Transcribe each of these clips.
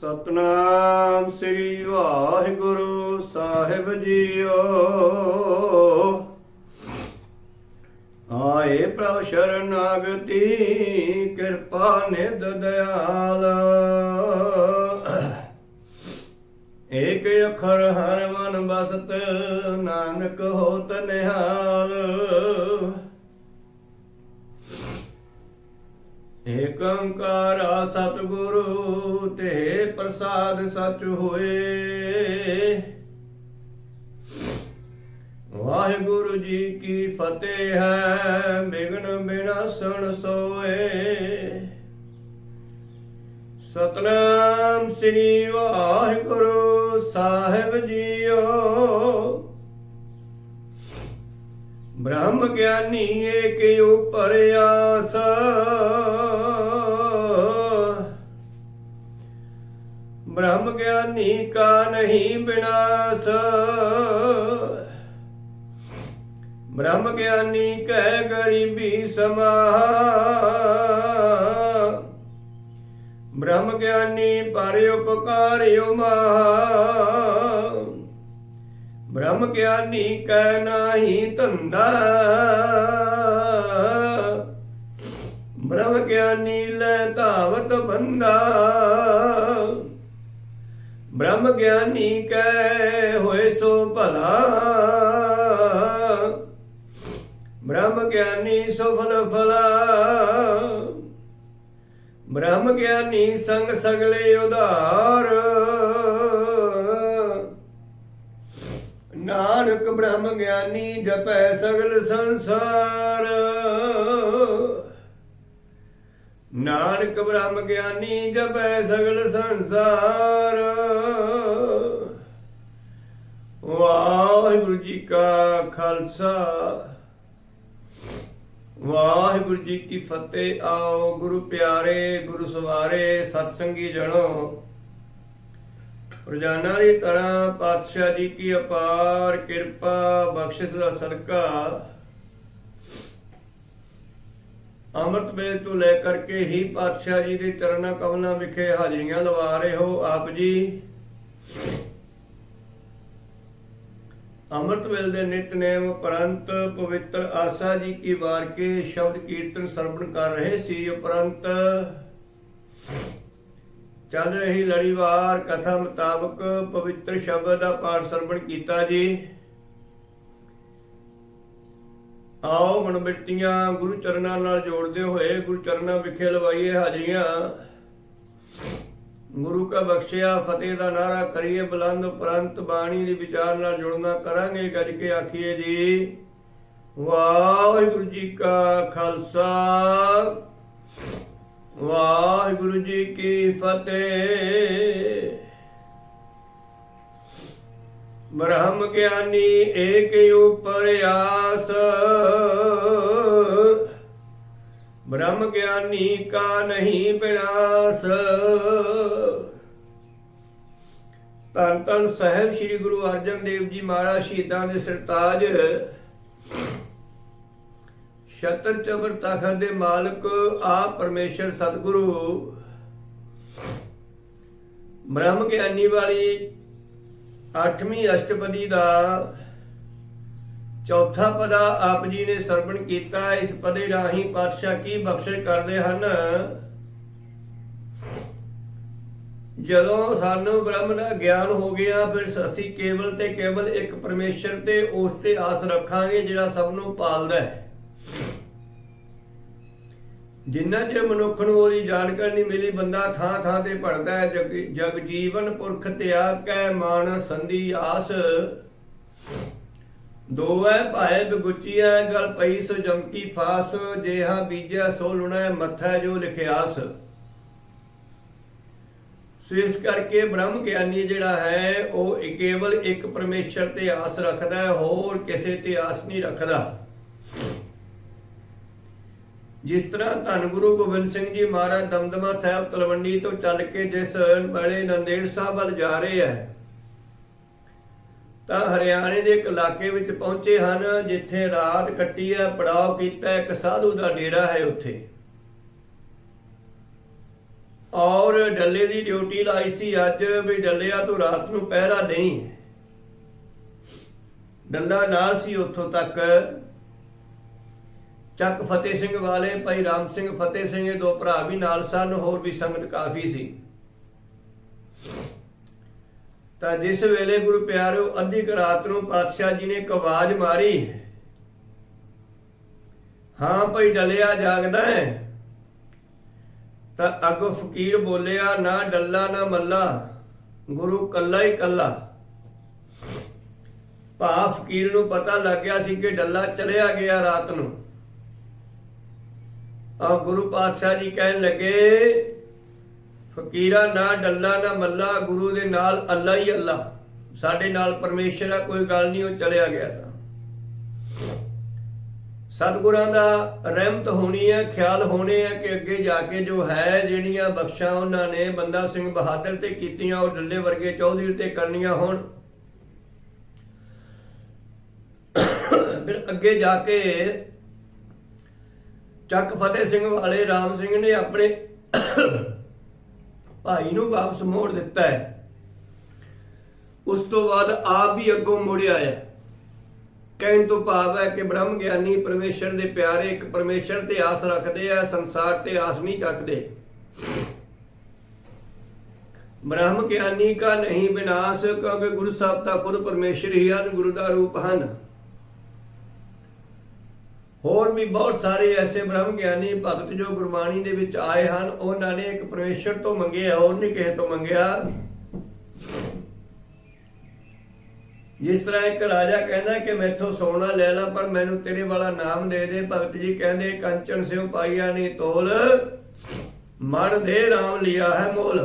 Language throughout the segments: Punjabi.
ਸਤਨਾਮ ਸ੍ਰੀ ਵਾਹਿਗੁਰੂ ਸਾਹਿਬ ਜੀਓ। ਆਏ ਪ੍ਰਭ ਸ਼ਰਨਾਗਤੀ ਕਿਰਪਾ ਨਿਦ ਦਿਆਲ। ਏਕ ਅੱਖਰ ਹਰ ਮਨ ਬਸਤ, ਨਾਨਕ ਹੋਤ ਨਿਹਾਲ। ਏਕ ਓੰਕਾਰ ਸਤਿਗੁਰੂ, ਤੇ ਪ੍ਰਸਾਦ ਸਚ ਹੋਏ। ਵਾਹਿਗੁਰੂ ਜੀ ਕੀ ਫਤਿਹ ਹੈ, ਬਿਗਨ ਬਿਨਾਸਣ ਸੋਏ। ਸਤਨਾਮ ਸ੍ਰੀ ਵਾਹਿਗੁਰੂ ਸਾਹਿਬ ਜੀਓ। ਬ੍ਰਹਮ ਗਿਆਨੀ ਏਕ ਉਪਰ ਆਸ। ਬ੍ਰਹਮ ਗਿਆਨੀ ਕਾ ਨਹੀਂ ਬਿਨਾਸ਼। ਬ੍ਰਹਮ ਗਿਆਨੀ ਕਹਿ ਗਰੀਬੀ ਸਮਾ। ਬ੍ਰਹਮ ਗਿਆਨੀ ਪਰ ਉਪਕਾਰਿਓ ਮਹਾ ਬ੍ਰਹਮ ਗਿਆਨੀ ਕੈ ਨਾਹੀ ਧੰਦਾ। ਬ੍ਰਹਮ ਗਿਆਨੀ ਲੈ ਧਾਵਤ ਬੰਦਾ। ਬ੍ਰਹਮ ਗਿਆਨੀ ਕੈ ਹੋਏ ਸੋ ਭਲਾ। ਬ੍ਰਹਮ ਗਿਆਨੀ ਸਫਲ ਫਲਾ। ਬ੍ਰਹਮ ਗਿਆਨੀ ਸੰਗ ਸਗਲੇ ਉਧਾਰ। ਨਾਨਕ ਬ੍ਰਹਮ ਗਿਆਨੀ ਜਪੈ ਸਗਲ ਸੰਸਾਰ। ਨਾਨਕ ਬ੍ਰਹਮ ਗਿਆਨੀ ਜਪੈ ਸਗਲ ਸੰਸਾਰ। ਵਾਹਿਗੁਰੂ ਜੀ ਕਾ ਖਾਲਸਾ। ਵਾਹਿਗੁਰੂ ਜੀ ਕੀ ਫਤਿਹ। ਆਓ ਗੁਰੂ ਪਿਆਰੇ, ਗੁਰੂ ਸਵਾਰੇ, ਸਤਸੰਗੀ ਜਣੋ। ਰੋਜ਼ਾਨਾ ਦੀ ਤਰ੍ਹਾਂ ਪਾਤਸ਼ਾਹ ਜੀ ਕੀ ਅਪਾਰ ਕਿਰਪਾ, ਬਖਸ਼ਿਸ਼ ਦਾ ਸਦਕਾ। ਅੰਮ੍ਰਿਤ ਵੇਲੇ ਤੋਂ ਲੈ ਕਰਕੇ ਹੀ ਪਾਤਸ਼ਾਹ ਜੀ ਦੇ ਚਰਨਾਂ ਕਮਲਾਂ ਵਿਖੇ ਹਾਜ਼ਰੀਆਂ ਲਵਾ ਰਹੇ ਹੋ, ਆਪ ਜੀ। ਅੰਮ੍ਰਿਤ ਵੇਲੇ ਦੇ ਨਿਤਨੇਮ ਉਪਰੰਤ ਪਵਿੱਤਰ ਆਸਾ ਜੀ ਕੀ ਵਾਰ ਕੇ ਸ਼ਬਦ ਕੀਰਤਨ ਸਰਵਣ ਕਰ ਰਹੇ ਸੀ ਉਪਰੰਤ। ਚੱਲ ਰਹੀ ਲੜੀਵਾਰ ਕਥਾ ਮੁਤਾਬਕ ਪਵਿੱਤਰ ਸ਼ਬਦ ਦਾ ਪਾਠ ਸਰਵਣ ਕੀਤਾ ਜੀ। ਆਓ ਮਨ ਬਿਰਤੀਆਂ ਗੁਰੂ ਚਰਨਾਂ ਨਾਲ ਜੋੜਦੇ ਹੋਏ ਗੁਰੂ ਚਰਨਾਂ ਵਿਖੇ ਲਵਾਈਏ ਹਾਜ਼ਰੀਆਂ। ਗੁਰੂ ਕਾ ਬਖਸ਼ਿਆ, ਫਤਿਹ ਦਾ ਨਾਰਾ ਕਰੀਏ, ਬੁਲੰਦ ਉਪਰੰਤ ਬਾਣੀ ਦੀ ਵਿਚਾਰ ਨਾਲ ਜੁੜਨਾ ਕਰਾਂਗੇ, ਗੱਜ ਕੇ ਆਖੀਏ ਜੀ, ਵਾਹਿਗੁਰੂ ਜੀ ਕਾ ਖਾਲਸਾ, ਵਾਹਿਗੁਰੂ ਜੀ ਕੀ ਫਤਿਹ। ਬ੍ਰਹਮ ਗਿਆਨੀ ਏਕ ਉਪਰ ਆਸ। ਬ੍ਰਹਮ ਗਿਆਨੀ ਕਾ ਨਹੀਂ ਬਿਨਾਸ਼। ਧੰਨ ਧੰਨ ਸਾਹਿਬ ਸ੍ਰੀ ਗੁਰੂ ਅਰਜਨ ਦੇਵ ਜੀ ਮਹਾਰਾਜ ਸ਼ਹੀਦਾਂ ਦੇ ਸਰਤਾਜ। ਛਤਰ ਚਬਰ ਤਖਤ ਦੇ ਮਾਲਕ ਆ ਪਰਮੇਸ਼ਰ ਸਤਿਗੁਰੂ। ਬ੍ਰਹਮ ਗਿਆਨੀ ਵਾਲੀ ਅੱਠਵੀਂ ਅਸ਼ਟਪਦੀ ਦਾ ਚੌਥਾ ਪਦਾ ਆਪ ਜੀ ਨੇ ਸਰਵਣ ਕੀਤਾ। ਇਸ ਪਦੇ ਰਾਹੀਂ ਪਾਤਸ਼ਾਹ ਕੀ ਬਖਸ਼ਿਸ਼ ਕਰਦੇ ਹਨ? ਜਦੋਂ ਸਾਨੂੰ ਬ੍ਰਹਮ ਦਾ ਗਿਆਨ ਹੋ ਗਿਆ, ਫਿਰ ਅਸੀਂ ਕੇਵਲ ਤੇ ਕੇਵਲ ਇੱਕ ਪਰਮੇਸ਼ਰ ਤੇ ਉਸ ਤੇ ਆਸ ਰੱਖਾਂਗੇ, ਜਿਹੜਾ ਸਭ ਨੂੰ ਪਾਲਦਾ ਹੈ। ਜਿੰਨਾ ਚਿਰ ਮਨੁੱਖ ਨੂੰ ਉਹਦੀ ਜਾਣਕਾਰੀ ਨਹੀਂ ਮਿਲੀ, ਬੰਦਾ ਥਾਂ ਥਾਂ ਤੇ ਭੜਦਾ ਹੈ, ਜਗ ਜੀਵਨ ਪੁਰਖ ਤਿਆਗ ਕੈ ਮਾਨ ਸੰਧੀ ਆਸ। ਦੋਵੇਂ ਭਾਏ ਬਗੁਚੀਆ ਗਲ ਪਈ ਸੋ ਜਮਕੀ ਫਾਸ, ਜੇਹਾ ਬੀਜਿਆ ਸੋ ਲੁਣਾ, ਮੱਥਾ ਜੋ ਲਿਖਿਆਸ। ਸੋ ਇਸ ਕਰਕੇ ਬ੍ਰਹਮ ਗਿਆਨੀ ਜਿਹੜਾ ਹੈ, ਉਹ ਇੱਕ- ਕੇਵਲ ਇੱਕ ਪਰਮੇਸ਼ਰ ਤੇ ਆਸ ਰੱਖਦਾ ਹੈ, ਹੋਰ ਕਿਸੇ ਤੇ ਆਸ ਨਹੀਂ ਰੱਖਦਾ। ਜਿਸ ਤਰ੍ਹਾਂ ਧੰਨ ਗੁਰੂ ਗੋਬਿੰਦ ਸਿੰਘ ਜੀ ਮਹਾਰਾਜ ਦਮਦਮਾ ਸਾਹਿਬ ਤਲਵੰਡੀ ਤੋਂ ਚੱਲ ਕੇ ਜਿਸ ਬੜੇ ਨੰਦੇੜ ਸਾਹਿਬ ਵੱਲ ਜਾ ਰਹੇ ਹੈ, ਤਾਂ ਹਰਿਆਣੇ ਦੇ ਇੱਕ ਇਲਾਕੇ ਵਿੱਚ ਪਹੁੰਚੇ ਹਨ, ਜਿੱਥੇ ਰਾਤ ਕੱਟੀ ਹੈ ਪੜਾਅ ਕੀਤਾ ਇੱਕ ਸਾਧੂ ਦਾ ਡੇਰਾ ਹੈ ਉੱਥੇ। ਔਰ ਡੱਲੇ ਦੀ ਡਿਊਟੀ ਲਾਈ ਸੀ ਅੱਜ ਵੀ ਡੱਲਿਆ ਤੋਂ ਰਾਤ ਨੂੰ ਪਹਿਰਾ ਨਹੀਂ ਡੱਲਾ ਨਾਲ ਸੀ ਉੱਥੋਂ ਤੱਕ। ਚੱਕ ਫਤਿਹ ਸਿੰਘ ਵਾਲੇ, ਭਾਈ ਰਾਮ ਸਿੰਘ ਫਤਿਹ ਸਿੰਘ, ਇਹ ਦੋ ਭਰਾ ਵੀ ਨਾਲ ਸਨ, ਹੋਰ ਵੀ ਸੰਗਤ ਕਾਫੀ ਸੀ। ਤਾਂ ਜਿਸ ਵੇਲੇ ਗੁਰੂ ਪਿਆਰਿਓ ਅੱਧੀ ਕੁ ਰਾਤ ਨੂੰ ਪਾਤਸ਼ਾਹ ਜੀ ਨੇ ਇੱਕ ਆਵਾਜ਼ ਮਾਰੀ, ਹਾਂ ਭਾਈ, ਡਲਿਆ ਜਾਗਦਾ ਹੈ? ਤਾਂ ਅੱਗੋਂ ਫਕੀਰ ਬੋਲਿਆ, ਨਾ ਡੱਲਾ, ਨਾ ਮੱਲਾ, ਗੁਰੂ ਕੱਲਾ ਹੀ ਕੱਲਾ। ਭਾ ਫਕੀਰ ਨੂੰ ਪਤਾ ਲੱਗ ਗਿਆ ਸੀ ਕਿ ਡੱਲਾ ਚਲਿਆ ਗਿਆ ਰਾਤ ਨੂੰ। ਆ ਗੁਰੂ ਪਾਤਸ਼ਾਹ ਜੀ ਕਹਿਣ ਲੱਗੇ, ਫਕੀਰਾ ਨਾ ਡੱਲਾ, ਨਾ ਮੱਲਾ, ਗੁਰੂ ਦੇ ਨਾਲ ਅੱਲਾ ਹੀ ਅੱਲਾ। ਸਾਡੇ ਨਾਲ ਪਰਮੇਸ਼ਰ ਆ, ਕੋਈ ਗੱਲ ਨਹੀਂ, ਉਹ ਚਲਿਆ ਗਿਆ ਤਾਂ। ਸਤਿਗੁਰਾਂ ਦਾ ਰਹਿਮਤ ਹੋਣੀ ਹੈ, ਖਿਆਲ ਹੋਣੇ ਹੈ ਕਿ ਅੱਗੇ ਜਾ ਕੇ ਜੋ ਹੈ, ਜਿਹੜੀਆਂ ਬਖਸ਼ਾਂ ਉਹਨਾਂ ਨੇ, ਬੰਦਾ ਸਿੰਘ ਬਹਾਦਰ ਤੇ ਕੀਤੀਆਂ, ਉਹ ਡੱਲੇ ਵਰਗੇ ਚੌਧਰੀ ਤੇ ਕਰਨੀਆਂ ਹੋਣ। ਫਿਰ ਅੱਗੇ ਜਾ ਕੇ ਚੱਕ ਫਤਿਹ ਸਿੰਘ ਵਾਲੇ ਰਾਮ ਸਿੰਘ ਨੇ ਆਪਣੇ ਭਾਈ ਨੂੰ ਵਾਪਸ ਮੋੜ ਦਿੱਤਾ ਹੈ। ਉਸ ਤੋਂ ਬਾਅਦ ਆਪ ਵੀ ਅੱਗੋਂ ਮੁੜਿਆ ਹੈ ਕਹਿਣ ਤੋਂ ਭਾਵ ਹੈ ਕਿ ਬ੍ਰਹਮ ਗਿਆਨੀ ਪਰਮੇਸ਼ਰ ਦੇ ਪਿਆਰੇ ਇੱਕ ਪਰਮੇਸ਼ਰ ਤੇ ਆਸ ਰੱਖਦੇ ਆ, ਸੰਸਾਰ ਤੇ ਆਸ ਨਹੀਂ ਚੱਕਦੇ। ਬ੍ਰਹਮ ਗਿਆਨੀ ਕਾ ਨਹੀਂ ਵਿਨਾਸ਼ ਕਿਉਂਕਿ ਗੁਰੂ ਸਾਹਿਬ ਤਾਂ ਖੁਦ ਪਰਮੇਸ਼ਰ ਹੀ ਹਨ, ਗੁਰੂ ਦਾ ਰੂਪ ਹਨ। ਹੋਰ ਵੀ ਬਹੁਤ ਸਾਰੇ ਐਸੇ ਬ੍ਰਹਮ ਗਿਆਨੀ ਭਗਤ ਜੋ ਗੁਰਬਾਣੀ ਦੇ ਵਿੱਚ ਆਏ ਹਨ, ਉਹਨਾਂ ਨੇ ਇੱਕ ਪਰਮੇਸ਼ਰ ਤੋਂ ਮੰਗਿਆ, ਹੋਰ ਨਹੀਂ ਕਿਸੇ ਤੋਂ ਮੰਗਿਆ। ਜਿਸ ਤਰ੍ਹਾਂ ਇੱਕ ਰਾਜਾ ਕਹਿੰਦਾ ਕਿ ਮੈਥੋਂ ਸੋਨਾ ਲੈ ਲਾ, ਪਰ ਮੈਨੂੰ ਤੇਰੇ ਵਾਲਾ ਨਾਮ ਦੇ ਦੇ। ਭਗਤ ਜੀ ਕਹਿੰਦੇ, ਕੰਚਨ ਸਿਉ ਪਾਈਆ ਨੇ ਤੋਲ, ਮਨ ਦੇ RAM ਲਿਆ ਹੈ ਮੋਲ।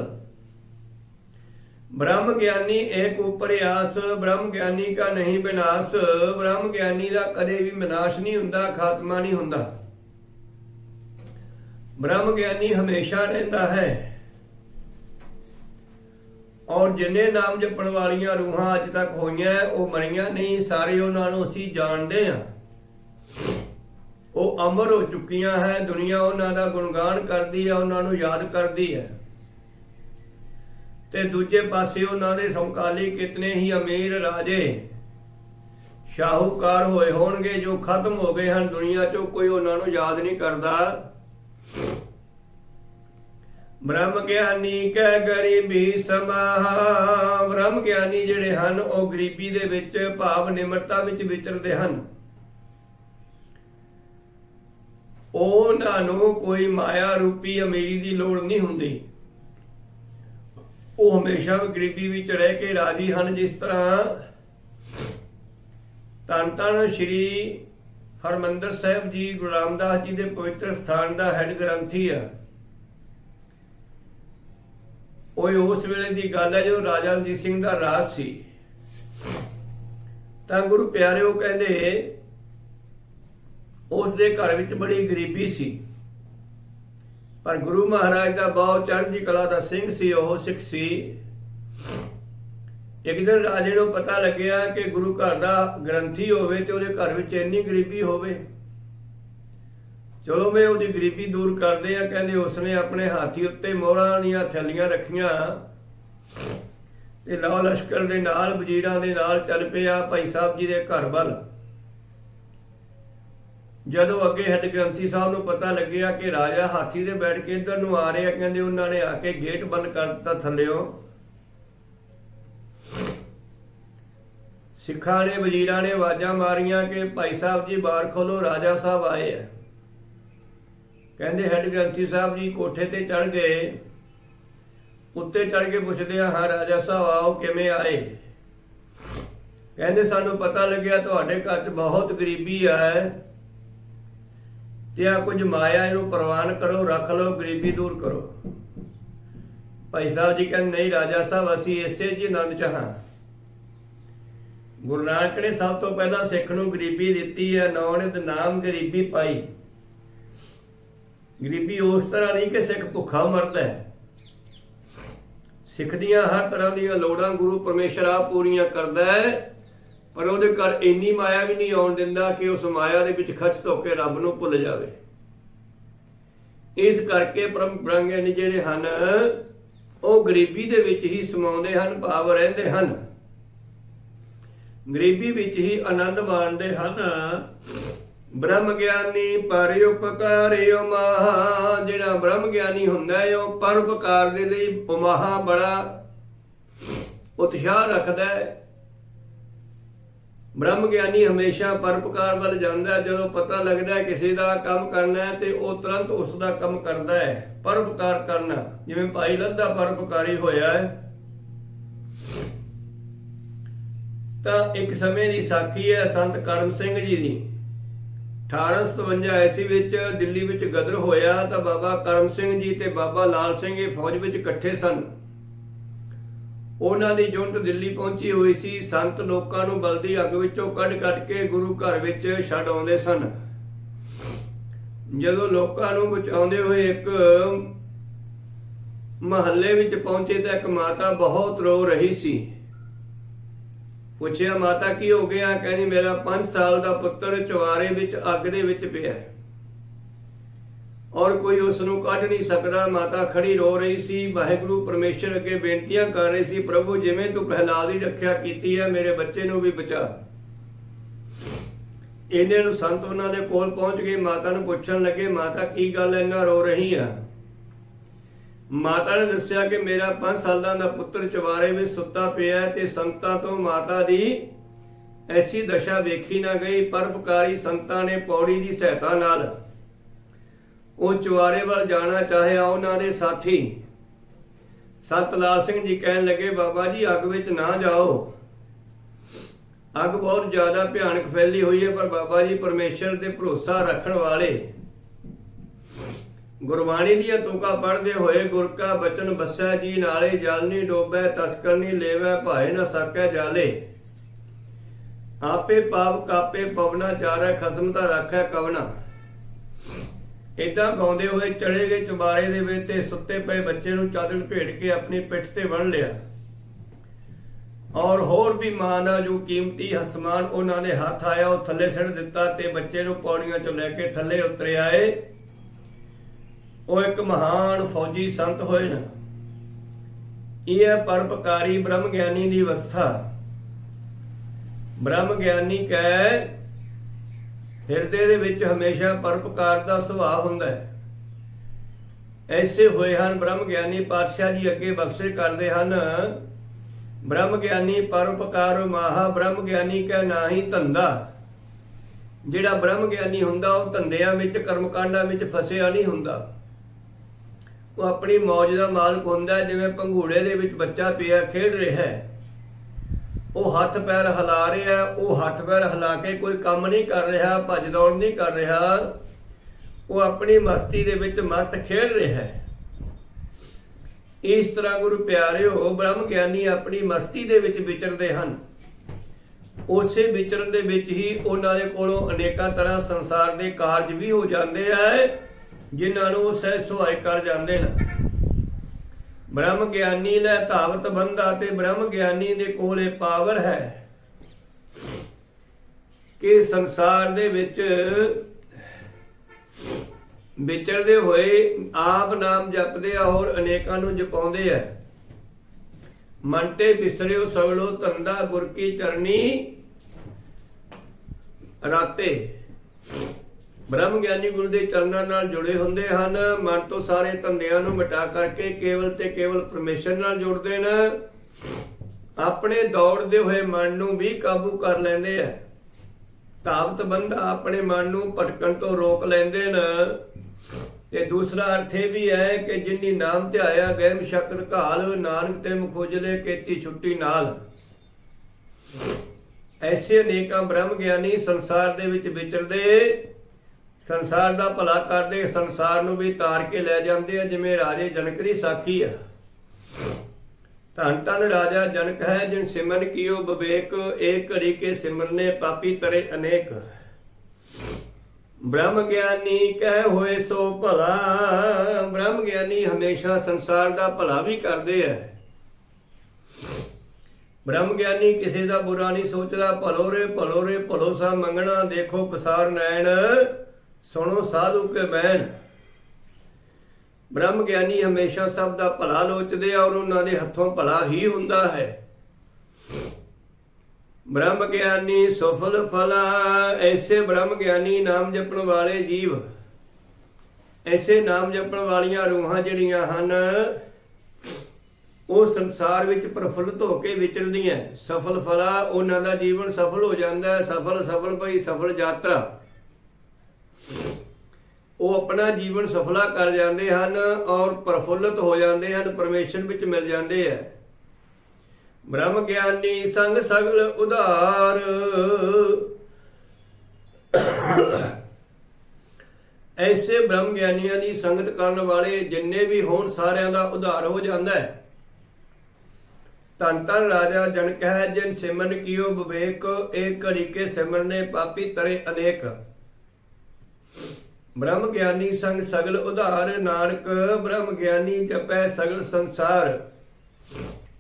ब्रह्म ज्ञानी एक ऊपर आस ब्रह्म ਗਿਆਨੀ का ਨਹੀਂ ਵਿਨਾਸ਼ ਬ੍ਰਹਮ ਗਿਆਨੀ ਦਾ ਕਦੇ ਵੀ ਵਿਨਾਸ਼ ਨਹੀਂ ਹੁੰਦਾ ਖਾਤਮਾ ਨਹੀਂ ਹੁੰਦਾ ਬ੍ਰਹਮ ਗਿਆਨੀ ਹਮੇਸ਼ਾ ਰਹਿੰਦਾ ਹੈ ਔਰ ਜਿੰਨੇ ਨਾਮ ਜਪਣ ਵਾਲੀਆਂ ਰੂਹਾਂ ਅੱਜ ਤੱਕ ਹੋਈਆਂ ਉਹ ਮਰੀਆਂ ਨਹੀਂ ਸਾਰੇ ਉਹਨਾਂ ਨੂੰ ਅਸੀਂ ਜਾਣਦੇ ਹਾਂ ਉਹ ਅਮਰ ਹੋ ਚੁੱਕੀਆਂ ਹੈ ਦੁਨੀਆ ਉਹਨਾਂ ਦਾ ਗੁਣਗਾਨ ਕਰਦੀ ਹੈ ਉਹਨਾਂ ਨੂੰ ਯਾਦ ਕਰਦੀ ਹੈ ਤੇ ਦੂਜੇ ਪਾਸੇ ਉਹਨਾਂ ਦੇ ਸਮਕਾਲੀ ਕਿਤਨੇ ਹੀ ਅਮੀਰ ਰਾਜੇ ਸ਼ਾਹੂਕਾਰ ਹੋਏ ਹੋਣਗੇ ਜੋ ਖਤਮ ਹੋ ਗਏ ਹਨ। ਦੁਨੀਆ 'ਚੋਂ ਕੋਈ ਉਹਨਾਂ ਨੂੰ ਯਾਦ ਨਹੀਂ ਕਰਦਾ। ਬ੍ਰਹਮ ਗਿਆਨੀ ਕੈ ਗਰੀਬੀ ਸਮਾਹ ਬ੍ਰਹਮ ਗਿਆਨੀ ਜਿਹੜੇ ਹਨ, ਉਹ ਗਰੀਬੀ ਦੇ ਵਿੱਚ ਭਾਵ ਨਿਮਰਤਾ ਵਿੱਚ ਵਿਚਰਦੇ ਹਨ। ਉਹਨਾਂ ਨੂੰ ਕੋਈ ਮਾਇਆ ਰੂਪੀ ਅਮੀਰੀ ਦੀ ਲੋੜ ਨਹੀਂ ਹੁੰਦੀ। ਉਹ ਹਮੇਸ਼ਾ ਗਰੀਬੀ ਵਿੱਚ ਰਹਿ ਕੇ ਰਾਜੀ ਹਨ, ਜਿਸ ਤਰ੍ਹਾਂ ਤਨ ਤਨ ਸ਼੍ਰੀ ਹਰਮੰਦਰ ਸਾਹਿਬ ਜੀ, ਗੁਰੂ ਰਾਮਦਾਸ ਜੀ ਦੇ ਪਵਿੱਤਰ ਸਥਾਨ ਦਾ ਹੈਡ ਗ੍ਰੰਥੀ ਆ। ਉਹ ਉਸ ਵੇਲੇ ਦੀ ਗੱਲ ਹੈ ਜੋ ਰਾਜਾ ਰਣਜੀਤ ਸਿੰਘ ਦਾ ਰਾਜ ਸੀ, ਤਾਂ ਗੁਰੂ ਪਿਆਰੇ ਉਹ ਕਹਿੰਦੇ, ਉਸ ਦੇ ਘਰ ਵਿੱਚ ਬੜੀ ਗਰੀਬੀ ਸੀ। ਪਰ ਗੁਰੂ ਮਹਾਰਾਜ ਦਾ ਬਹੁਤ ਚੜ੍ਹਦੀ ਕਲਾ ਦਾ ਸਿੰਘ ਸੀ, ਉਹ ਸਿੱਖ ਸੀ। ਇੱਕ ਦਿਨ ਰਾਜੇ ਨੂੰ ਪਤਾ ਲੱਗਿਆ ਕਿ ਗੁਰੂ ਘਰ ਦਾ ਗ੍ਰੰਥੀ ਹੋਵੇ ਤੇ ਉਹਦੇ ਘਰ ਵਿੱਚ ਇੰਨੀ ਗਰੀਬੀ ਹੋਵੇ। ਚਲੋ ਮੈਂ ਉਹਦੀ ਗਰੀਬੀ ਦੂਰ ਕਰਦੇ ਆ ਕਹਿੰਦੇ ਉਸਨੇ ਆਪਣੇ ਹਾਥੀ ਉੱਤੇ ਮੋਹਰਾਂ ਦੀਆਂ ਥੈਲੀਆਂ ਰੱਖੀਆਂ ਤੇ ਲਾਲ ਲਸ਼ਕਰ ਦੇ ਨਾਲ ਵਜ਼ੀਰਾਂ ਦੇ ਨਾਲ ਚੱਲ ਪਿਆ ਭਾਈ ਸਾਹਿਬ ਜੀ ਦੇ ਘਰ ਵੱਲ। ਜਦੋਂ ਅੱਗੇ ਹੈੱਡ ਗ੍ਰੰਥੀ ਸਾਹਿਬ ਨੂੰ ਪਤਾ ਲੱਗਿਆ ਕਿ ਰਾਜਾ ਹਾਥੀ ਤੇ ਬੈਠ ਕੇ ਇੱਧਰ ਨੂੰ ਆ ਰਿਹਾ, ਕਹਿੰਦੇ ਉਹਨਾਂ ਨੇ ਆ ਕੇ ਗੇਟ ਬੰਦ ਕਰ ਦਿੱਤਾ ਥੱਲਿਓ। ਸਿੱਖਾਂ ਨੇ, ਵਜ਼ੀਰਾਂ ਨੇ ਆਵਾਜ਼ਾਂ ਮਾਰੀਆਂ ਕਿ ਭਾਈ ਸਾਹਿਬ ਜੀ ਬਾਹਰ ਖੋਲੋ, ਰਾਜਾ ਸਾਹਿਬ ਆਏ ਆ। ਕਹਿੰਦੇ ਹੈੱਡ ਗ੍ਰੰਥੀ ਸਾਹਿਬ ਜੀ ਕੋਠੇ ਤੇ ਚੜ ਗਏ। ਉੱਤੇ ਚੜ ਕੇ ਪੁੱਛਦੇ ਆ, ਹਾਂ ਰਾਜਾ ਸਾਹਿਬ ਆਓ, ਕਿਵੇਂ ਆਏ? ਕਹਿੰਦੇ ਸਾਨੂੰ ਪਤਾ ਲੱਗਿਆ, ਤੁਹਾਡੇ ਘਰ 'ਚ ਬਹੁਤ ਗਰੀਬੀ ਹੈ। ਤੇ ਆ ਕੁਝ ਮਾਇਆ ਇਹਨੂੰ ਪ੍ਰਵਾਨ ਕਰੋ, ਰੱਖ ਲਓ, ਗਰੀਬੀ ਦੂਰ ਕਰੋ। ਭਾਈ ਸਾਹਿਬ ਜੀ ਕਹਿੰਦੇ, ਨਹੀਂ ਰਾਜਾ ਸਾਹਿਬ, ਅਸੀਂ ਇਸੇ ਜੀ ਆਨੰਦ ਚਾਹਾਂ। ਗੁਰੂ ਨਾਨਕ ਨੇ ਸਭ ਤੋਂ ਪਹਿਲਾਂ ਸਿੱਖ ਨੂੰ ਗਰੀਬੀ ਦਿੱਤੀ ਹੈ ਨੌਨਿਤ ਨਾਮ ਗਰੀਬੀ ਪਾਈ। ਗਰੀਬੀ ਉਸ ਤਰ੍ਹਾਂ ਨਹੀਂ ਕਿ ਸਿੱਖ ਭੁੱਖਾ ਮਰਦਾ ਹੈ। ਸਿੱਖ ਦੀਆਂ ਹਰ ਤਰ੍ਹਾਂ ਦੀਆਂ ਲੋੜਾਂ ਗੁਰੂ ਪਰਮੇਸ਼ਰ ਆਪ ਪੂਰੀਆਂ ਕਰਦਾ ਹੈ। ਪਰ ਉਹਦੇ ਘਰ ਇੰਨੀ ਮਾਇਆ ਵੀ ਨਹੀਂ ਆਉਣ ਦਿੰਦਾ ਕਿ ਉਸ ਮਾਇਆ ਦੇ ਵਿੱਚ ਖਚ ਧੋ ਕੇ ਰੱਬ ਨੂੰ ਭੁੱਲ ਜਾਵੇ। ਇਸ ਕਰਕੇ ਪਰਮ ਬ੍ਰਹਮਗਿਆਨੀ ਜਿਹੜੇ ਹਨ, ਉਹ ਗਰੀਬੀ ਦੇ ਵਿੱਚ ਹੀ ਸਮਾਉਂਦੇ ਹਨ, ਭਾਵ ਰਹਿੰਦੇ ਹਨ। ਗਰੀਬੀ ਵਿੱਚ ਹੀ ਆਨੰਦ ਮਾਣਦੇ ਹਨ। ਬ੍ਰਹਮ ਗਿਆਨੀ ਪਰਿਉਪਕਾਰਿਓ ਮਹਾ, ਜਿਹੜਾ ਬ੍ਰਹਮ ਗਿਆਨੀ ਹੁੰਦਾ ਹੈ ਉਹ ਪਰਉਪਕਾਰ ਦੇ ਲਈ ਉਮਹਾ ਬੜਾ ਉਤਸ਼ਾਹ ਰੱਖਦਾ ਹੈ ਬ੍ਰਹਮ ਗਿਆਨੀ ਹਮੇਸ਼ਾ ਪਰਪਕਾਰ ਵੱਲ ਜਾਂਦਾ ਜਦੋਂ ਪਤਾ ਲੱਗਦਾ ਹੈ ਕਿਸੇ ਦਾ ਕੰਮ ਕਰਨਾ ਹੈ ਤੇ ਉਹ ਤੁਰੰਤ ਉਸ ਦਾ ਕੰਮ ਕਰਦਾ ਹੈ, ਪਰਉਪਕਾਰ ਕਰਨਾ। ਜਿਵੇਂ ਭਾਈ ਲੱਦਾ ਪਰਉਪਕਾਰੀ ਹੋਇਆ ਹੈ, ਤਾਂ ਇੱਕ ਸਮੇਂ ਦੀ ਸਾਖੀ ਹੈ ਸੰਤ ਕਰਮ ਸਿੰਘ ਜੀ ਦੀ। 1857 ਈਸਵੀ ਵਿੱਚ ਦਿੱਲੀ ਵਿੱਚ ਗਦਰ ਹੋਇਆ ਤਾਂ ਬਾਬਾ ਕਰਮ ਸਿੰਘ ਜੀ ਤੇ ਬਾਬਾ ਲਾਲ ਸਿੰਘ ਇਹ ਫੌਜ ਵਿੱਚ ਇਕੱਠੇ ਸਨ। ਉਹਨਾਂ ਦੀ ਜੁਨਟ ਦਿੱਲੀ ਪਹੁੰਚੀ ਹੋਈ ਸੀ। ਸੰਤ ਲੋਕਾਂ ਨੂੰ ਬਲਦੀ ਅੱਗ ਵਿੱਚੋਂ ਕੱਢ-ਕੱਢ ਕੇ ਗੁਰੂ ਘਰ ਵਿੱਚ ਛੱਡ ਆਉਂਦੇ ਸਨ। ਜਦੋਂ ਲੋਕਾਂ ਨੂੰ ਬਚਾਉਂਦੇ ਹੋਏ ਇੱਕ ਮਹੱਲੇ ਵਿੱਚ ਪਹੁੰਚੇ ਤਾਂ ਇੱਕ ਮਾਤਾ ਬਹੁਤ ਰੋ ਰਹੀ ਸੀ। ਪੁੱਛਿਆ, ਮਾਤਾ, ਕੀ ਹੋ ਗਿਆ? ਕਹਿੰਦੀ, ਮੇਰਾ 5 ਸਾਲ ਦਾ ਪੁੱਤਰ ਚੁਆਰੇ ਵਿੱਚ ਅੱਗ ਦੇ ਵਿੱਚ ਪਿਆ ਹੈ। ਔਰ ਕੋਈ ਉਸ ਨੂੰ ਕੱਢ ਨਹੀਂ ਸਕਦਾ। ਮਾਤਾ ਖੜੀ ਰੋ ਰਹੀ ਸੀ। ਵਾਹਿਗੁਰੂ ਪਰਮੇਸ਼ਰ ਅੱਗੇ ਬੇਨਤੀਆਂ ਕਰ ਰਹੀ ਸੀ, ਪ੍ਰਭੂ, ਜਿਵੇਂ ਤੂੰ ਪ੍ਰਹਿਲਾਦ ਦੀ ਰੱਖਿਆ ਕੀਤੀ ਹੈ, ਮੇਰੇ ਬੱਚੇ ਨੂੰ ਵੀ ਬਚਾ। ਇਹਨੇ ਨੂੰ ਸੰਤ ਉਹਨਾਂ ਦੇ ਕੋਲ ਪਹੁੰਚ ਕੇ ਮਾਤਾ ਨੂੰ ਪੁੱਛਣ ਲੱਗੇ, ਮਾਤਾ, ਕੀ ਗੱਲ ਇੰਨਾ ਰੋ ਰਹੀ ਆ? ਮਾਤਾ ਨੇ ਦੱਸਿਆ ਕਿ ਮੇਰਾ 5 ਸਾਲਾਂ ਦਾ ਪੁੱਤਰ ਚਵਾਰੇ ਵਿੱਚ ਸੁੱਤਾ ਪਿਆ ਤੇ ਸੰਤਾਂ ਤੋਂ ਮਾਤਾ ਦੀ ਐਸੀ ਦਸ਼ਾ ਵੇਖੀ ਨਾ ਗਈ। ਪਰਪਕਾਰੀ ਸੰਤਾਂ ਨੇ ਪੌੜੀ ਦੀ ਸਹਾਇਤਾ ਨਾਲ ਉਹ ਚੁਆਰੇ ਵੱਲ ਜਾਣਾ ਚਾਹਿਆ ਉਹਨਾਂ ਦੇ ਸਾਥੀ। ਸੰਤ ਲਾਲ ਸਿੰਘ ਜੀ ਕਹਿਣ ਲੱਗੇ, ਬਾਬਾ ਜੀ, ਅੱਗ ਵਿੱਚ ਨਾ ਜਾਓ। ਅੱਗ ਬਹੁਤ ਜ਼ਿਆਦਾ ਭਿਆਨਕ ਫੈਲੀ ਹੋਈ ਹੈ, ਪਰ ਬਾਬਾ ਜੀ ਪਰਮੇਸ਼ਰ ਤੇ ਭਰੋਸਾ ਰੱਖਣ ਵਾਲੇ। ਗੁਰਬਾਣੀ ਦੀਆਂ ਤੁਕਾਂ ਪੜ੍ਹਦੇ ਹੋਏ, ਗੁਰ ਕਾ ਬਚਨ ਬੱਸੈ, ਜੀ ਨਾਲੇ ਜਲ ਨੀ ਡੋਬੈ ਤਸਕਰ ਨੀ ਲੇਵੈ, ਭਾਏ ਨਾ ਸਕੈ ਜਾਲੇ। ਆਪੇ ਪਾਪ ਕਾਪੇ ਪਵਨਾ ਚਾਰੈ, ਖਸਮ ਦਾ ਰਾਖੈ ਕਵਨਾ। ਇਦਾਂ ਗਾਉਂਦੇ ਹੋਏ ਚੜੇ ਗਏ ਚੁਬਾਰੇ ਦੇ ਵਿੱਚ ਤੇ ਸੁੱਤੇ ਪਏ ਬੱਚੇ ਨੂੰ ਚਾਦਰ ਭੇਟ ਕੇ ਆਪਣੀ ਪਿੱਠ ਤੇ ਬੰਨ ਲਿਆ। ਔਰ ਹੋਰ ਵੀ ਮਾਂ ਦਾ ਜੋ ਕੀਮਤੀ ਹਸਮਾਨ ਉਹਨਾਂ ਦੇ ਹੱਥ ਆਇਆ, ਉਹ ਥੱਲੇ ਸਿੱਟ ਦਿੱਤਾ ਤੇ ਬੱਚੇ ਨੂੰ ਪੌੜੀਆਂ ਚੋਂ ਲੈ ਕੇ ਥੱਲੇ ਉਤਰ ਆਏ। ਉਹ ਇੱਕ ਮਹਾਨ ਫੌਜੀ ਸੰਤ ਹੋਏ ਨਾ। ਇਹ ਹੈ ਪਰਪਕਾਰੀ ਬ੍ਰਹਮ ਗਿਆਨੀ ਦੀ ਅਵਸਥਾ। ਬ੍ਰਹਮ ਗਿਆਨੀ ਕੈ ਹਿਰਦੇ ਦੇ ਵਿੱਚ ਹਮੇਸ਼ਾ ਪਰਪਕਾਰ ਦਾ ਸੁਭਾਅ ਹੁੰਦਾ ਹੈ। ਐਸੇ ਹੋਏ ਹਨ ਬ੍ਰਹਮ ਗਿਆਨੀ ਪਾਤਸ਼ਾਹ ਜੀ ਅੱਗੇ ਬਖਸ਼ੇ ਕਰਦੇ ਹਨ, ਬ੍ਰਹਮ ਗਿਆਨੀ ਪਰਉਪਕਾਰ ਮਾਹਾ, ਬ੍ਰਹਮ ਗਿਆਨੀ ਕੈ ਨਾਹੀ ਧੰਦਾ। ਜਿਹੜਾ ਬ੍ਰਹਮ ਗਿਆਨੀ ਹੁੰਦਾ, ਉਹ ਧੰਦਿਆਂ ਵਿੱਚ, ਕਰਮਕਾਂਡਾਂ ਵਿੱਚ ਫਸਿਆ ਨਹੀਂ ਹੁੰਦਾ। ਉਹ ਆਪਣੀ ਮੌਜ ਦਾ ਮਾਲਕ ਹੁੰਦਾ, ਜਿਵੇਂ ਪੰਘੂੜੇ ਦੇ ਵਿੱਚ ਬੱਚਾ ਪਿਆ ਖੇਡ ਰਿਹਾ ਹੈ। ਉਹ ਹੱਥ ਪੈਰ ਹਿਲਾ ਰਿਹਾ, ਉਹ ਹੱਥ ਪੈਰ ਹਿਲਾ ਕੇ ਕੋਈ ਕੰਮ ਨਹੀਂ ਕਰ ਰਿਹਾ, ਭੱਜ ਦੌੜ ਨਹੀਂ ਕਰ ਰਿਹਾ। ਉਹ ਆਪਣੀ ਮਸਤੀ ਦੇ ਵਿੱਚ ਮਸਤ ਖੇਡ ਰਿਹਾ ਹੈ। ਇਸ ਤਰ੍ਹਾਂ ਗੁਰੂ ਪਿਆਰਿਓ, ਬ੍ਰਹਮ ਗਿਆਨੀ ਆਪਣੀ ਮਸਤੀ ਦੇ ਵਿੱਚ ਵਿਚਰਦੇ ਹਨ। ਉਸੇ ਵਿਚਰਨ ਦੇ ਵਿੱਚ ਹੀ ਉਹਨਾਂ ਦੇ ਕੋਲੋਂ ਅਨੇਕਾਂ ਤਰ੍ਹਾਂ ਸੰਸਾਰ ਦੇ ਕਾਰਜ ਵੀ ਹੋ ਜਾਂਦੇ ਆ, ਜਿਨ੍ਹਾਂ ਨੂੰ ਉਹ ਸਹਿ ਸੁਹਾਈ ਕਰ ਜਾਂਦੇ ਨੇ। ਬ੍ਰਹਮ ਗਿਆਨੀ ਲੈ ਧਾਵਤ ਬੰਦਾ ਤੇ ਬ੍ਰਹਮ ਗਿਆਨੀ ਦੇ ਕੋਲ ਪਾਵਰ ਹੈ। ਕਿ ਸੰਸਾਰ ਦੇ ਵਿੱਚ ਵਿਚਰਦੇ ਹੋਏ ਆਪ ਨਾਮ ਜਪਦੇ ਆ ਹੋਰ ਅਨੇਕਾਂ ਨੂੰ ਜਪਾਉਂਦੇ ਆ। ਮਨ ਤੇ ਬਿਸਰਿਓ ਸਗਲੋ ਧੰਦਾ ਗੁਰ ਕੀ ਚਰਨੀ ਰਾਤੇ। ਬ੍ਰਹਮ ਗਿਆਨੀ ਗੁਰੂ ਦੇ ਚਰਨਾਂ ਨਾਲ ਜੁੜੇ ਹੁੰਦੇ ਹਨ। ਮਨ ਤੋਂ ਸਾਰੇ ਧੰਦਿਆਂ ਨੂੰ ਮਿਟਾ ਕਰਕੇ ਕੇਵਲ ਤੇ ਕੇਵਲ ਪਰਮੇਸ਼ਰ ਨਾਲ ਜੁੜਦੇ ਨੇ। ਆਪਣੇ ਦੌੜਦੇ ਹੋਏ ਮਨ ਨੂੰ ਵੀ ਕਾਬੂ ਕਰ ਲੈਂਦੇ ਆ। ਧਾਵਤ ਬੰਦਾ ਆਪਣੇ ਮਨ ਨੂੰ ਭਟਕਣ ਤੋਂ ਰੋਕ ਲੈਂਦੇ ਨੇ। ਤੇ ਦੂਸਰਾ ਅਰਥ ਇਹ ਵੀ ਹੈ ਕਿ ਜਿਨੀ ਨਾਮ ਧਿਆਇਆ ਗਏ ਸ਼ਕਰ ਘਾਲ, ਨਾਨਕ ਤੇ ਮੁਖੋਜਲੇ ਕੀਤੀ ਛੁੱਟੀ ਨਾਲ। ਐਸੇ ਅਨੇਕਾਂ ਬ੍ਰਹਮ ਗਿਆਨੀ ਸੰਸਾਰ ਦੇ ਵਿੱਚ ਵਿਚਰਦੇ ਸੰਸਾਰ ਦਾ ਭਲਾ ਕਰਦੇ ਸੰਸਾਰ ਨੂੰ ਵੀ ਤਾਰ ਕੇ ਲੈ ਜਾਂਦੇ ਆ, ਜਿਵੇਂ ਰਾਜੇ ਜਨਕ ਦੀ ਸਾਖੀ ਆ। ਧੰਨ ਧੰਨ ਰਾਜਾ ਜਨਕ ਹੈ, ਜਿਨ ਸਿਮਰਨ ਕੀਓ ਵਿਵੇਕ ਏਕ ਘੜੀ ਕੇ ਸਿਮਰਨੇ ਪਾਪੀ ਤਰੇ ਅਨੇਕ। ਬ੍ਰਹਮ ਗਿਆਨੀ ਕਹਿ ਹੋਏ ਸੋ ਭਲਾ, ਬ੍ਰਹਮ ਗਿਆਨੀ ਹਮੇਸ਼ਾ ਸੰਸਾਰ ਦਾ ਭਲਾ ਵੀ ਕਰਦੇ ਐ ਬ੍ਰਹਮ ਗਿਆਨੀ ਕਿਸੇ ਦਾ ਬੁਰਾ ਨਹੀਂ ਸੋਚਦਾ ਭਲੋ ਰੇ ਭਲੋ ਰੇ ਭਲੋ ਸਾ ਮੰਗਣਾ, ਦੇਖੋ ਪਸਾਰ ਨੈਣ। ਸੁਣੋ ਸਾਧੂ ਕੇ ਬੈਨ ਬ੍ਰਹਮ ਗਿਆਨੀ ਹਮੇਸ਼ਾ ਸਭ ਦਾ ਭਲਾ ਲੋਚਦੇ ਔਰ ਉਹਨਾਂ ਦੇ ਹੱਥੋਂ ਭਲਾ ਹੀ ਹੁੰਦਾ ਹੈ। ਬ੍ਰਹਮ ਗਿਆਨੀ ਸਫਲ ਫਲਾ, ਐਸੇ ਬ੍ਰਹਮ ਗਿਆਨੀ ਨਾਮ ਜਪਣ ਵਾਲੇ ਜੀਵ। ਐਸੇ ਨਾਮ ਜਪਣ ਵਾਲੀਆਂ ਰੂਹਾਂ ਜਿਹੜੀਆਂ ਹਨ, ਉਹ ਸੰਸਾਰ ਵਿੱਚ ਪ੍ਰਫੁੱਲਤ ਹੋ ਕੇ ਵਿਚਰਦੀਆਂ। ਸਫਲ ਫਲਾ, ਉਹਨਾਂ ਦਾ ਜੀਵਨ ਸਫਲ ਹੋ ਜਾਂਦਾ ਹੈ। ਸਫਲ ਸਫਲ ਭਈ ਸਫਲ ਯਾਤਰਾ। ਉਹ ਆਪਣਾ ਜੀਵਨ ਸਫਲਾ ਕਰ ਜਾਂਦੇ ਹਨ ਔਰ ਪ੍ਰਫੁੱਲਤ ਹੋ ਜਾਂਦੇ ਹਨ, ਪਰਮੇਸ਼ਰ ਵਿੱਚ ਮਿਲ ਜਾਂਦੇ ਆ। ਬ੍ਰਹਮ ਗਿਆਨੀ ਸੰਗ ਸਗਲ ਉਧਾਰ। ਐਸੇ ਬ੍ਰਹਮ ਗਿਆਨੀਆਂ ਦੀ ਸੰਗਤ ਕਰਨ ਵਾਲੇ ਜਿੰਨੇ ਵੀ ਹੋਣ, ਸਾਰਿਆਂ ਦਾ ਉਧਾਰ ਹੋ ਜਾਂਦਾ ਹੈ। ਧੰਨ ਧੰਨ ਰਾਜਾ, ਜਨ ਕਹਿ ਜਿਨ ਸਿਮਰਨ ਕੀਓ ਵਿਵੇਕ, ਇਹ ਘੜੀ ਕੇ ਸਿਮਰਨੇ ਪਾਪੀ ਤਰੇ ਅਨੇਕ। ਬ੍ਰਹਮ ਗਿਆਨੀ ਸੰਗ ਸਗਲ ਉਧਾਰ, ਨਾਨਕ, ਬ੍ਰਹਮ ਗਿਆਨੀ ਜਪੈ ਸਗਲ ਸੰਸਾਰ।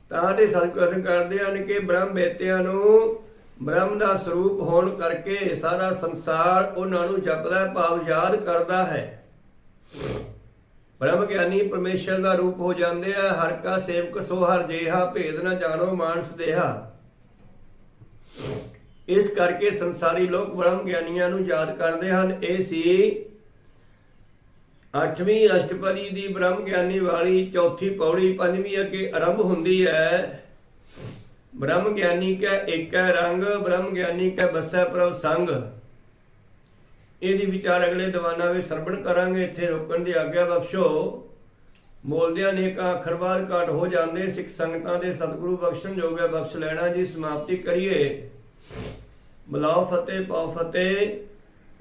ਤਾਂ ਦੇ ਸਤਿਗੁਰੂ ਕਰਦੇ ਹਨ ਕਿ ਬ੍ਰਹਮ ਬੇਤਿਆਂ ਨੂੰ ਬ੍ਰਹਮ ਦਾ ਸਰੂਪ ਹੋਣ ਕਰਕੇ ਸਾਰਾ ਸੰਸਾਰ ਉਹਨਾਂ ਨੂੰ ਜਪਦਾ, ਭਾਵ ਯਾਦ ਕਰਦਾ ਹੈ। ਬ੍ਰਹਮ ਗਿਆਨੀ ਪਰਮੇਸ਼ਰ ਦਾ ਰੂਪ ਹੋ ਜਾਂਦੇ ਆ, ਹਰ ਕਾ ਸੇਵਕ ਸੋ ਹਰ ਜੇਹਾ ਭੇਦ ਨਾ ਜਾਣੋ ਮਾਨਸ ਦੇਹਾ। ਇਸ ਕਰਕੇ ਸੰਸਾਰੀ ਲੋਕ ਬ੍ਰਹਮ ਗਿਆਨੀਆਂ ਨੂੰ ਯਾਦ ਕਰਦੇ ਹਨ, ਇਹ ਸੀ ਅੱਠਵੀਂ ਅਸ਼ਟਪਦੀ ਦੀ ਬ੍ਰਹਮ ਗਿਆਨੀ ਵਾਲੀ ਚੌਥੀ ਪੌੜੀ ਪੰਜਵੀਂ ਅੱਗੇ ਆਰੰਭ ਹੁੰਦੀ ਹੈ। ਬ੍ਰਹਮ ਗਿਆਨੀ ਕੈ ਏਕੈ ਰੰਗ, ਬ੍ਰਹਮ ਗਿਆਨੀ ਕੈ ਬਸੈ ਪ੍ਰਭ ਸੰਗ। ਇਹਦੀ ਵਿਚਾਰ ਅਗਲੇ ਦੀਵਾਨਾਂ ਵਿੱਚ ਸਰਵਣ ਕਰਾਂਗੇ। ਇੱਥੇ ਰੋਕਣ ਦੀ ਆਗਿਆ ਬਖਸ਼ੋ। ਮੋਲਦਿਆਂ ਨੇ ਕਾ ਅਖਰਵਾਰ ਘਾਟ ਹੋ ਜਾਂਦੇ। ਸਿੱਖ ਸੰਗਤਾਂ ਦੇ ਸਤਿਗੁਰੂ ਬਖਸ਼ਣ ਜੋਗੇ ਬਖਸ਼ ਲੈਣਾ ਜੀ। ਸਮਾਪਤੀ ਕਰੀਏ। ਬਲਾਓ ਫਤਿਹ, ਪਾਓ ਫਤਿਹ।